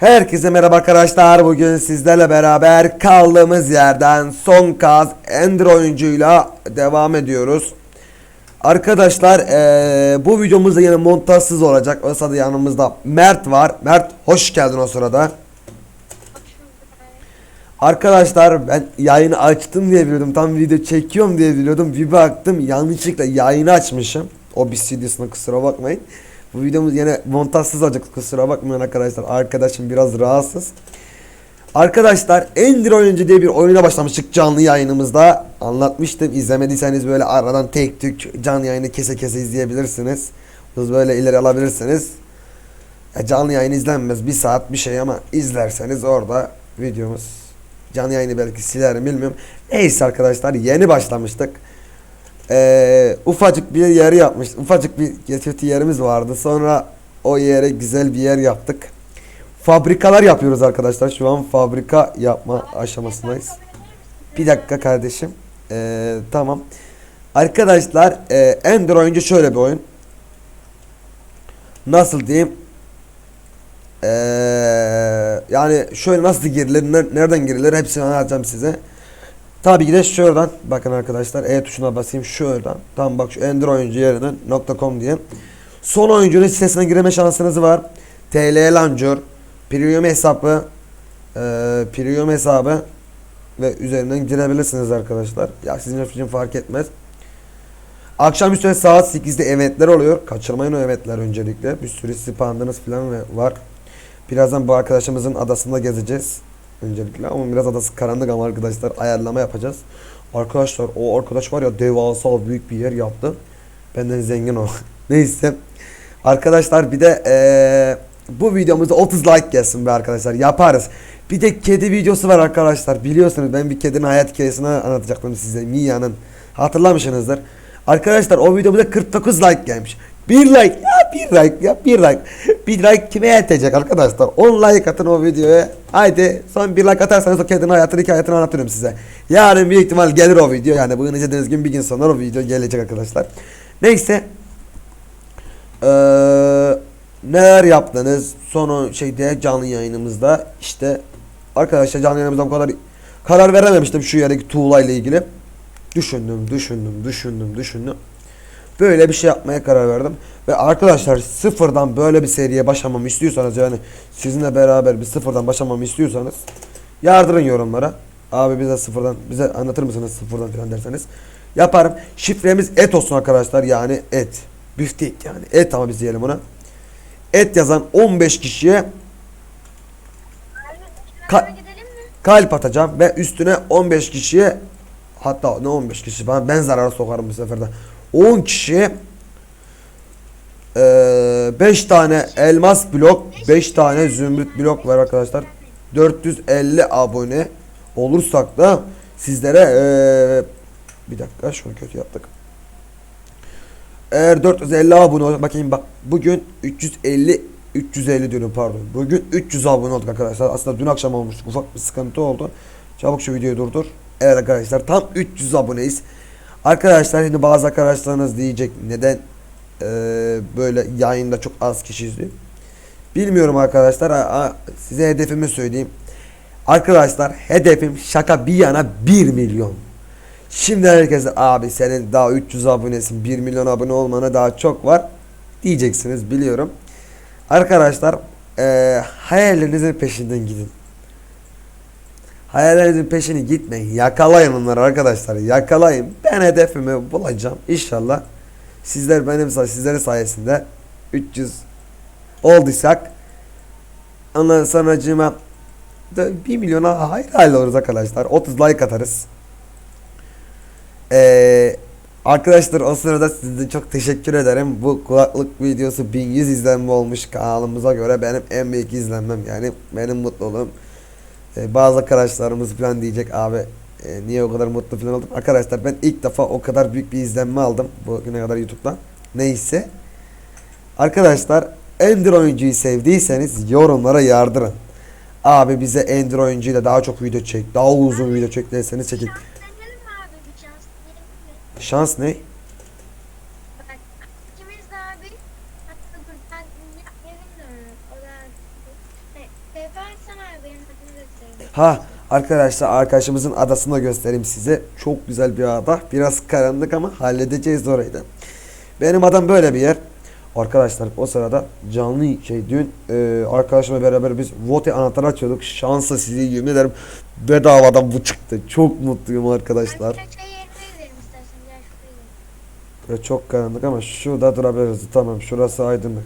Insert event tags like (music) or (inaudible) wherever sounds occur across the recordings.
Herkese merhaba arkadaşlar. Bugün sizlerle beraber kaldığımız yerden son kaz Ender oyuncuyla devam ediyoruz. Arkadaşlar eee, bu videomuzda yine montajsız olacak. O sırada yanımızda Mert var. Mert hoş geldin o sırada. Arkadaşlar ben yayını açtım diye biliyordum. Tam video çekiyorum diye biliyordum. Bir baktım yanlışlıkla yayını açmışım. O bir CD'sine kusura bakmayın. Bu videomuz yine montajsız olacak kusura bakmayın arkadaşlar. Arkadaşım biraz rahatsız. Arkadaşlar Ender Oyuncu diye bir oyuna başlamıştık canlı yayınımızda. Anlatmıştım. İzlemediyseniz böyle aradan tek tük canlı yayını kese kese izleyebilirsiniz. Hız böyle ileri alabilirsiniz. Ya canlı yayın izlenmez bir saat bir şey ama izlerseniz orada videomuz canlı yayını belki silerim bilmiyorum. Neyse arkadaşlar yeni başlamıştık. Ee, ufacık bir yer yapmış. Ufacık bir geçiti yerimiz vardı. Sonra o yere güzel bir yer yaptık. Fabrikalar yapıyoruz arkadaşlar. Şu an fabrika yapma aşamasındayız. Bir dakika kardeşim. Ee, tamam. Arkadaşlar e, Ender oyuncu şöyle bir oyun. Nasıl diyeyim? Ee, yani şöyle nasıl girilir, ner- nereden girilir hepsini anlatacağım size. Tabii ki de şuradan bakın arkadaşlar E tuşuna basayım şuradan. Tam bak şu Ender oyuncu yerinden .com diye. Son oyuncunun sitesine girme şansınız var. TL Launcher, Premium hesabı, e, Premium hesabı ve üzerinden girebilirsiniz arkadaşlar. Ya sizin için fark etmez. Akşamüstü saat 8'de eventler oluyor. Kaçırmayın o eventler öncelikle. Bir sürü spandınız falan var. Birazdan bu arkadaşımızın adasında gezeceğiz. Öncelikle ama biraz adası karanlık ama arkadaşlar ayarlama yapacağız. Arkadaşlar o arkadaş var ya devasa büyük bir yer yaptı. Benden zengin o. (laughs) Neyse. Arkadaşlar bir de eee, bu videomuzda 30 like gelsin be arkadaşlar. Yaparız. Bir de kedi videosu var arkadaşlar. Biliyorsunuz ben bir kedinin hayat hikayesini anlatacaktım size. Mia'nın. Hatırlamışsınızdır. Arkadaşlar o videomuzda 49 like gelmiş. Bir like ya bir like ya bir like. Bir like kime yetecek arkadaşlar? 10 like atın o videoya. Haydi son bir like atarsanız o kedinin hayatını hikayesini anlatıyorum size. Yarın büyük ihtimal gelir o video. Yani bugün izlediğiniz gün bir gün sonra o video gelecek arkadaşlar. Neyse. Ee, neler yaptınız? Son şeyde canlı yayınımızda işte arkadaşlar canlı yayınımızda bu kadar karar verememiştim şu yerdeki tuğla ile ilgili. Düşündüm, düşündüm, düşündüm, düşündüm. Böyle bir şey yapmaya karar verdim. Ve arkadaşlar sıfırdan böyle bir seriye başlamamı istiyorsanız yani sizinle beraber bir sıfırdan başlamamı istiyorsanız yardırın yorumlara. Abi bize sıfırdan bize anlatır mısınız sıfırdan falan derseniz yaparım. Şifremiz et olsun arkadaşlar yani et. Büftek yani et ama biz diyelim ona. Et yazan 15 kişiye Ka- kalp atacağım ve üstüne 15 kişiye hatta ne 15 kişi ben, ben zarara sokarım bu seferde. 10 kişiye 5 tane elmas blok 5 tane zümrüt blok var arkadaşlar 450 abone olursak da sizlere eee, bir dakika şunu kötü yaptık eğer 450 abone ol bakayım bak bugün 350 350 diyorum pardon. Bugün 300 abone olduk arkadaşlar. Aslında dün akşam olmuştuk. Ufak bir sıkıntı oldu. Çabuk şu videoyu durdur. Evet arkadaşlar tam 300 aboneyiz. Arkadaşlar şimdi bazı arkadaşlarınız diyecek neden eee, böyle yayında çok az kişi izliyor. Bilmiyorum arkadaşlar. A- Size hedefimi söyleyeyim. Arkadaşlar hedefim şaka bir yana 1 milyon. Şimdi herkes abi senin daha 300 abonesin 1 milyon abone olmana daha çok var diyeceksiniz biliyorum. Arkadaşlar eee hayallerinizin peşinden gidin. Hayallerinizin peşini gitmeyin. Yakalayın onları arkadaşlar. Yakalayın. Ben hedefimi bulacağım. İnşallah sizler benim sizlerin sayesinde 300 olduysak ondan sonracığıma da 1 milyona hayır hayır oluruz arkadaşlar. 30 like atarız. Ee, arkadaşlar o sırada size çok teşekkür ederim. Bu kulaklık videosu 1100 izlenme olmuş kanalımıza göre benim en büyük izlenmem yani benim mutluluğum. Ee, bazı arkadaşlarımız falan diyecek abi e, niye o kadar mutlu falan oldum. Arkadaşlar ben ilk defa o kadar büyük bir izlenme aldım bugüne kadar YouTube'dan. Neyse. Arkadaşlar Ender oyuncuyu sevdiyseniz yorumlara yardırın. Abi bize Ender oyuncuyla daha çok video çek, daha uzun video çek derseniz çekin. Şans ne? Bak ikimiz de abi hatta dur ben yerim de o da ne, Sefer sana abi benim adımı göstereyim. Ha arkadaşlar arkadaşımızın adasını da göstereyim size. Çok güzel bir ada. Biraz karanlık ama halledeceğiz orayı da. Benim adam böyle bir yer. Arkadaşlar o sırada canlı şey dün e, arkadaşımla beraber biz vote anahtarı açıyorduk. Şansa sizi yemin ederim bedavadan bu çıktı. Çok mutluyum arkadaşlar. Böyle çok karanlık ama şurada durabiliriz. Tamam şurası aydınlık.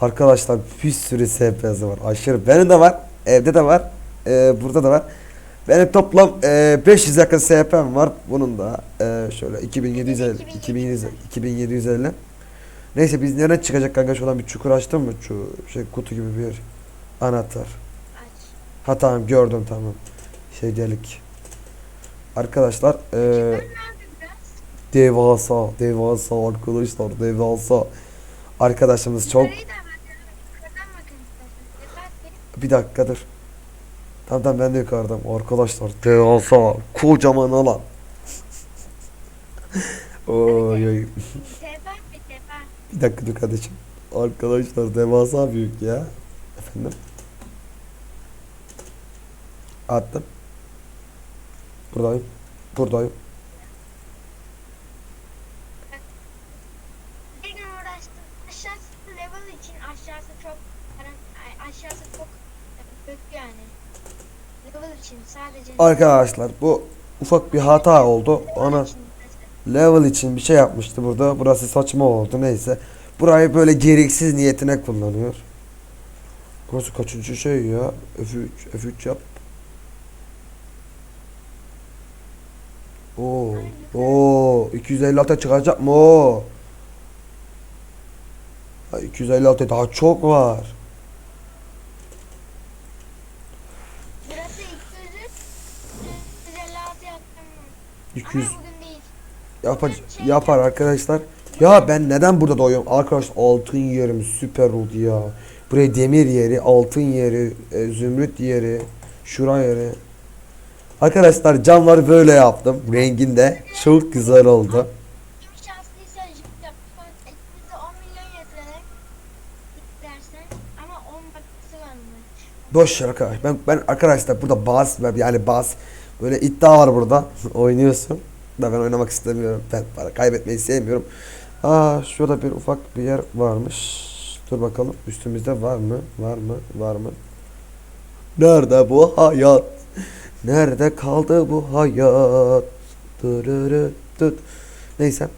Arkadaşlar bir sürü SPS var. Aşırı. Benim de var. Evde de var. Ee, burada da var. Benim toplam e, 500 yakın SP'm var. Bunun da e, şöyle 2750 2750 2750. Neyse biz nereden çıkacak kanka şuradan bir çukur açtın mı? Şu şey kutu gibi bir. Anahtar. Aç. Ha tamam gördüm tamam. Şey delik. Arkadaşlar e, devasa devasa arkadaşlar devasa. Arkadaşımız çok Bir dakika tamam ben de yukarıdayım. Arkadaşlar devasa kocaman alan. (laughs) Oy oy. Bir dakika dur kardeşim. Arkadaşlar devasa büyük ya. Efendim. Attım. Buradayım. Buradayım. Bir gün uğraştım. Aşağısı level için aşağısı çok karan- ay, aşağısı çok kötü yani. Level için sadece. Arkadaşlar bu ufak bir hata oldu. Ana level için bir şey yapmıştı burada. Burası saçma oldu neyse. Burayı böyle gereksiz niyetine kullanıyor. Burası kaçıncı şey ya? F3, F3 yap. Oo, oo, 256 çıkacak mı o? Ha, 256 daha çok var. 200 Ama bugün değil. yapar, yapar arkadaşlar. Ya ben neden burada doğuyorum? Arkadaş altın yerim süper oldu ya. Buraya demir yeri, altın yeri, e, zümrüt yeri, şura yeri. Arkadaşlar camları böyle yaptım. Renginde çok güzel oldu. Kim şanslıysa jip yapıyor. Elimizde 10 milyon yatıralım. dersen ama 10 bakısı varmış. Boş arkadaş. Ben, ben arkadaşlar burada var yani baz böyle iddia var burada. (laughs) Oynuyorsun. Da ben oynamak istemiyorum. Ben para kaybetmeyi sevmiyorum. Aa şurada bir ufak bir yer varmış. Dur bakalım üstümüzde var mı? Var mı? Var mı? Nerede bu hayat? Nerede kaldı bu hayat? Dırırı tut. Neyse.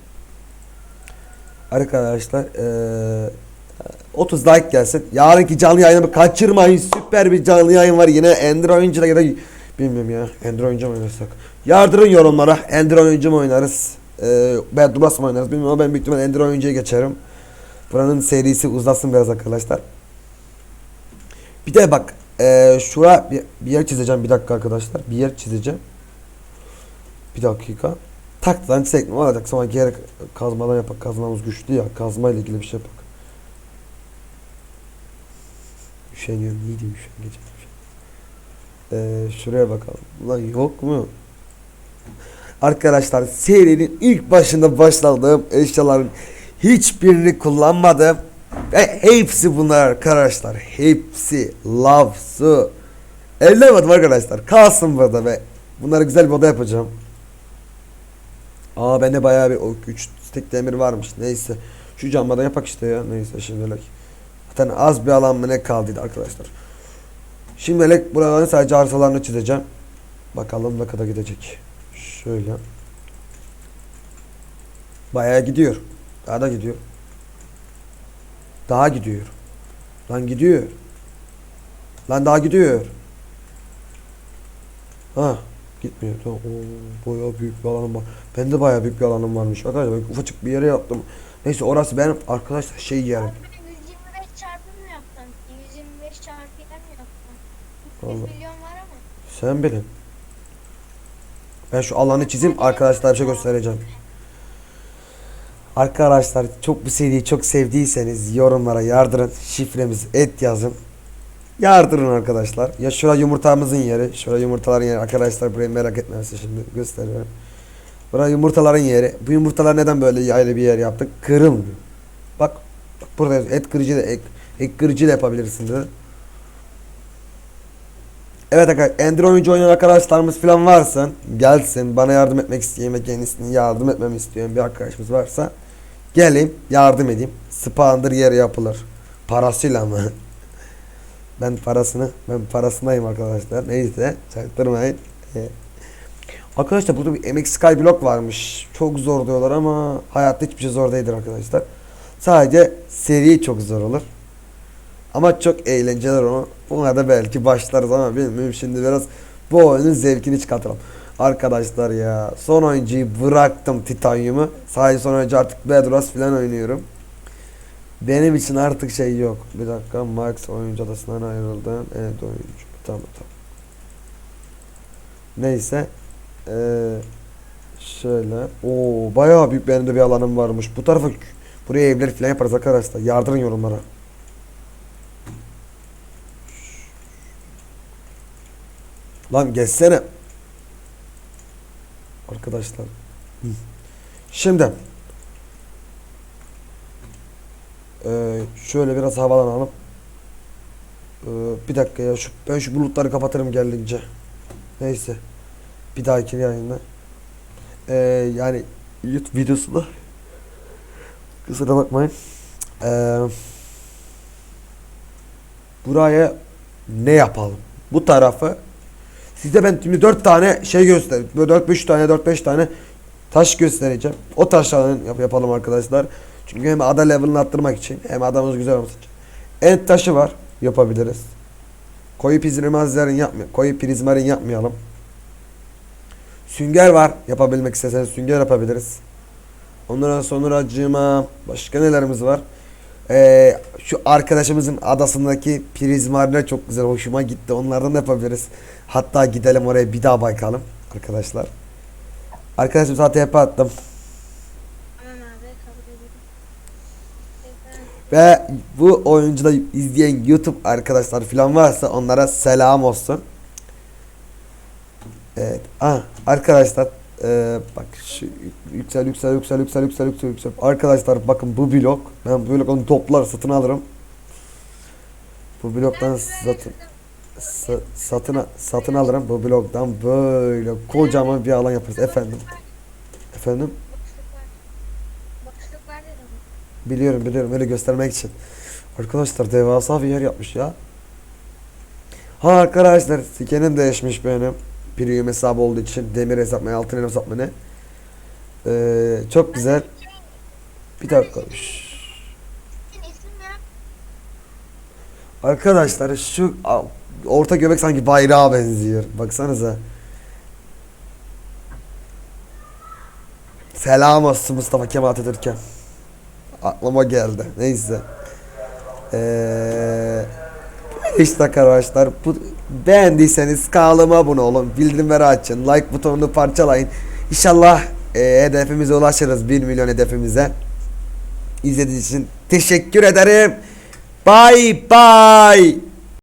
Arkadaşlar eee 30 like gelsin. Yarınki canlı yayını kaçırmayın. Süper bir canlı yayın var yine. Ender oyuncuda ya da bilmiyorum ya. Ender oyuncu mu oynasak? Yardırın yorumlara. Ender oyuncu mu oynarız? Ee, ben Duras mı oynarız bilmiyorum ama ben büyük ihtimalle Ender oyuncuya geçerim. Buranın serisi uzasın biraz arkadaşlar. Bir de bak. Ee, şura bir, bir yer çizeceğim bir dakika arkadaşlar. Bir yer çizeceğim. Bir dakika. Taktıdan çizek ne olacak? Sonra geri kazmadan yapak. Kazmamız güçlü ya. Kazma ile ilgili bir şey yapak. Üşeniyorum. İyi değil üşeneceğim. Ee, şuraya bakalım. Lan yok mu? Arkadaşlar serinin ilk başında başladığım eşyaların hiçbirini kullanmadım. Ve hepsi bunlar arkadaşlar. Hepsi love su. Ellemedim arkadaşlar. Kalsın burada ve bunları güzel bir oda yapacağım. Aa bende bayağı bir o 3 stek demir varmış. Neyse. Şu camada yapak işte ya. Neyse şimdilik. Zaten az bir alan mı ne kaldıydı arkadaşlar. Şimdilik buraların sadece arsalarını çizeceğim. Bakalım ne kadar gidecek. Şöyle. Bayağı gidiyor. Daha da gidiyor. Daha gidiyor. Lan gidiyor. Lan daha gidiyor. Ha gitmiyor. Tamam. Oo, bayağı büyük bir alanım var. Bende bayağı büyük bir alanım varmış. Arkadaşlar ben ufacık bir yere yaptım. Neyse orası benim arkadaşlar şey yerim. Abi ben 125 çarpı mı yaptın? 125 çarpıyla mı yaptın? 300 Vallahi. milyon var ama. Sen bilin. Ben şu alanı çizeyim arkadaşlar bir şey göstereceğim. Arkadaşlar çok bu seriyi çok sevdiyseniz yorumlara yardırın. Şifremiz et yazın. Yardırın arkadaşlar. Ya şura yumurtamızın yeri. Şura yumurtaların yeri. Arkadaşlar burayı merak etmesin şimdi gösteriyorum. Burası yumurtaların yeri. Bu yumurtalar neden böyle yaylı bir yer yaptık? Kırılmıyor. Bak, bak burada et kırıcı da ek, ek kırıcı da yapabilirsin dedi. Evet arkadaşlar Ender oyuncu oynayan arkadaşlarımız falan varsa gelsin bana yardım etmek isteyen ve kendisine yardım etmemi isteyen bir arkadaşımız varsa geleyim yardım edeyim. Spandır yeri yapılır. Parasıyla mı? (laughs) ben parasını ben parasındayım arkadaşlar. Neyse çaktırmayın. Ee, arkadaşlar burada bir MX Skyblock varmış. Çok zor diyorlar ama hayatta hiçbir şey zor değildir arkadaşlar. Sadece seri çok zor olur. Ama çok eğlenceli onu. Buna da belki başlarız ama bilmiyorum şimdi biraz bu oyunun zevkini çıkartalım. Arkadaşlar ya son oyuncuyu bıraktım Titanium'u. Sadece son oyuncu artık Bedros falan oynuyorum. Benim için artık şey yok. Bir dakika Max oyuncu adasından ayrıldım. Evet oyuncu. Tamam tamam. Neyse. Ee, şöyle. Oo bayağı büyük benim de bir alanım varmış. Bu tarafa buraya evler falan yaparız arkadaşlar. Yardırın yorumlara. Lan geçsene. Arkadaşlar. Şimdi. Ee, şöyle biraz havalanalım. Ee, bir dakika ya şu ben şu bulutları kapatırım geldikçe. Neyse. Bir dahaki yayında. Ee, yani YouTube videosunda kusura bakmayın. Ee, buraya ne yapalım? Bu tarafı Size ben şimdi 4 tane şey göster. Böyle 4 5 tane 4 5 tane taş göstereceğim. O taşlardan yap yapalım arkadaşlar. Çünkü hem ada level'ını arttırmak için hem adamımız güzel olması için. End taşı var. Yapabiliriz. Koyu prizmarin yapmayalım. Koyu prizmarin yapmayalım. Sünger var. Yapabilmek isterseniz sünger yapabiliriz. Ondan sonra acıma başka nelerimiz var? Ee, şu arkadaşımızın adasındaki prizmarinler çok güzel hoşuma gitti. Onlardan da yapabiliriz. Hatta gidelim oraya bir daha bakalım arkadaşlar. Arkadaşım zaten hep attım. Ve bu oyuncuda izleyen YouTube arkadaşlar falan varsa onlara selam olsun. Evet. Ah, arkadaşlar eee, bak şu yüksel yüksel yüksel yüksel yüksel yüksel yüksel. Arkadaşlar bakın bu blok. Ben bu blok onu toplar satın alırım. Bu bloktan satın sa- satın satın alırım. Bu bloktan böyle kocaman bir alan yaparız efendim. Efendim? Biliyorum biliyorum öyle göstermek için. Arkadaşlar devasa bir yer yapmış ya. Ha arkadaşlar sikenim değişmiş benim. Premium hesabı olduğu için demir hesap mı altın hesap mı ne? Ee, çok güzel. Bir dakika. Arkadaşlar şu orta göbek sanki bayrağa benziyor. Baksanıza. Selam olsun Mustafa Kemal Atatürk'e. Aklıma geldi. Neyse. Ee, işte arkadaşlar bu, beğendiyseniz kanalıma abone olun. Bildirimleri açın. Like butonunu parçalayın. İnşallah e, hedefimize ulaşırız. 1 milyon hedefimize. İzlediğiniz için teşekkür ederim. Bye bye.